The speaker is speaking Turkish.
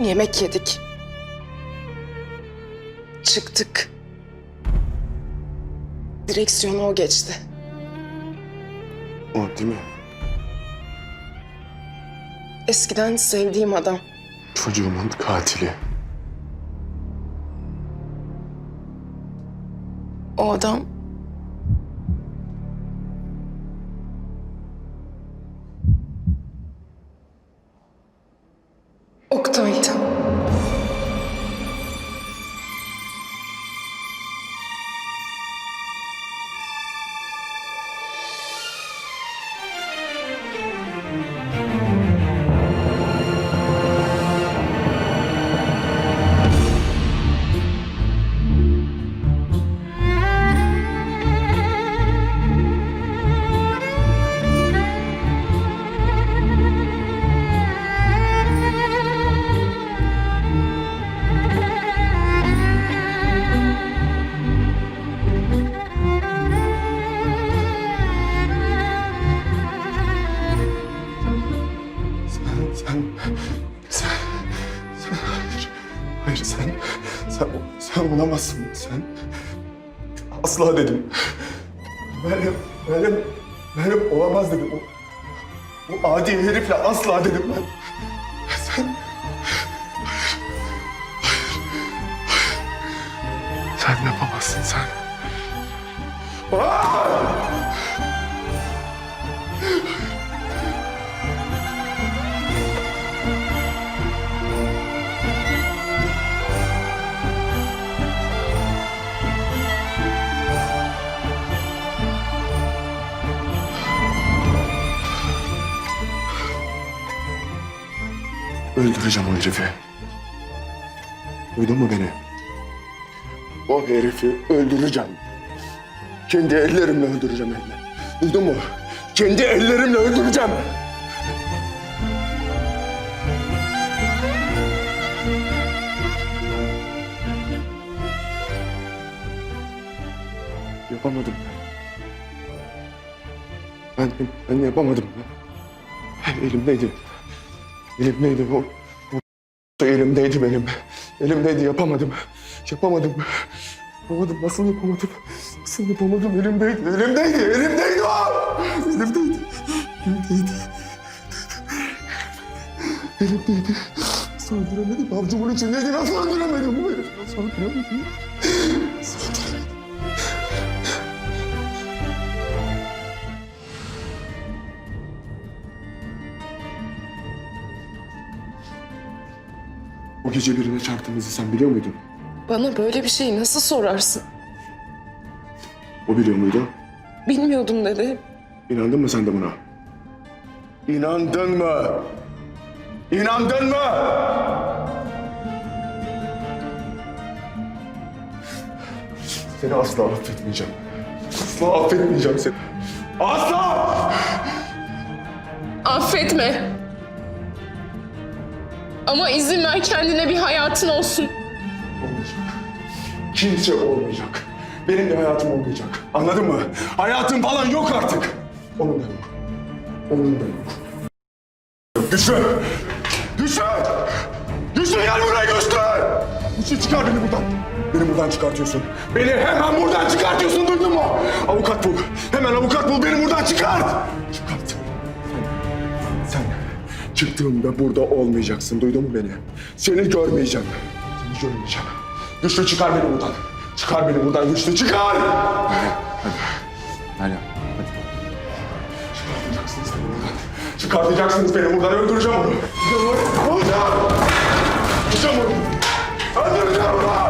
Yemek yedik. Çıktık. Direksiyonu o geçti. O değil mi? Eskiden sevdiğim adam. Çocuğumun katili. O adam olamazsın sen. Asla dedim. Meryem, Meryem, Meryem olamaz dedim. O, o adi herifle asla dedim ben. Sen, sen yapamazsın sen. Aa! Öldüreceğim o herifi. Duydun mu beni? O herifi öldüreceğim. Kendi ellerimle öldüreceğim elini. Duydun mu? Kendi ellerimle öldüreceğim. Yapamadım ben. Ben, ben yapamadım ben. Elimdeydi. Elimdeydi o. o elimdeydi benim. Elimdeydi yapamadım. Yapamadım. Yapamadım. Nasıl yapamadım? Nasıl yapamadım? Elimdeydi. Elimdeydi. Elimdeydi o. Elimdeydi. Elimdeydi. Elimdeydi. Nasıl öldüremedim? Avcumun içindeydi. Nasıl öldüremedim bu herifi? Nasıl öldüremedim? Nasıl öldüremedim? O gece birine çarptığımızı sen biliyor muydun? Bana böyle bir şeyi nasıl sorarsın? O biliyor muydu? Bilmiyordum dedi. İnandın mı sen de buna? İnandın mı? İnandın mı? Seni asla affetmeyeceğim. Asla affetmeyeceğim seni. Asla! Affetme. Ama izin ver kendine bir hayatın olsun. Olmayacak. Kimse olmayacak. Benim de hayatım olmayacak. Anladın mı? Hayatım falan yok artık. Onun da yok. Onun da yok. Güçlü! Güçlü! Güçlü gel buraya Güçlü! Güçlü çıkar beni buradan. Beni buradan çıkartıyorsun. Beni hemen buradan çıkartıyorsun çıktığımda burada olmayacaksın duydun mu beni? Seni görmeyeceğim. Seni görmeyeceğim. Güçlü çıkar beni buradan. Çıkar beni buradan güçlü çıkar. Meryem hadi. Çıkartacaksınız beni buradan. Çıkartacaksınız beni buradan. Öldüreceğim onu. Öldüreceğim. Öldüreceğim onu. Öldüreceğim onu.